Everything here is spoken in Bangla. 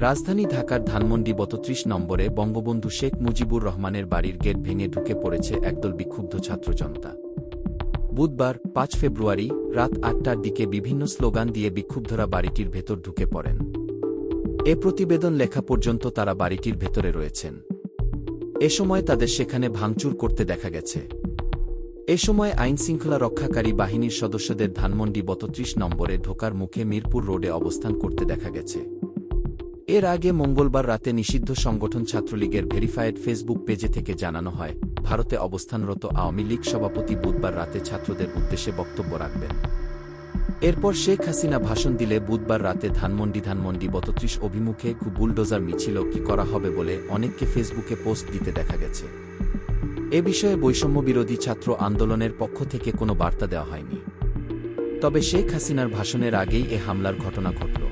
রাজধানী ঢাকার ধানমন্ডি বত্রিশ নম্বরে বঙ্গবন্ধু শেখ মুজিবুর রহমানের বাড়ির গেট ভেঙে ঢুকে পড়েছে একদল বিক্ষুব্ধ ছাত্র জনতা। বুধবার, পাঁচ ফেব্রুয়ারি, রাত আটটার দিকে বিভিন্ন স্লোগান দিয়ে বিক্ষুব্ধরা বাড়িটির ভেতর ঢুকে পড়েন। এ প্রতিবেদন লেখা পর্যন্ত তারা বাড়িটির ভেতরে রয়েছেন। এ সময় তাদের সেখানে ভাঙচুর করতে দেখা গেছে। এ সময় আইনশৃঙ্খলা রক্ষাকারী বাহিনীর সদস্যদের ধানমন্ডি বত্রিশ নম্বরে ঢোকার মুখে মিরপুর রোডে অবস্থান করতে দেখা গেছে। এর আগে মঙ্গলবার রাতে নিষিদ্ধ সংগঠন ছাত্রলীগের ভেরিফায়েড ফেসবুক পেজে থেকে জানানো হয়, ভারতে অবস্থানরত আওয়ামী লীগ সভাপতি বুধবার রাতে ছাত্রদের উদ্দেশ্যে বক্তব্য রাখবেন। এরপর শেখ হাসিনা ভাষণ দিলে বুধবার রাতে ধানমন্ডি ধানমন্ডি বত্রিশ অভিমুখে বুলডোজার মিছিল কি করা হবে বলে অনেককে ফেসবুকে পোস্ট দিতে দেখা গেছে। এ বিষয়ে বৈষম্য বিরোধী ছাত্র আন্দোলনের পক্ষ থেকে কোনো বার্তা দেওয়া হয়নি। তবে শেখ হাসিনার ভাষণের আগেই এ হামলার ঘটনা ঘটল।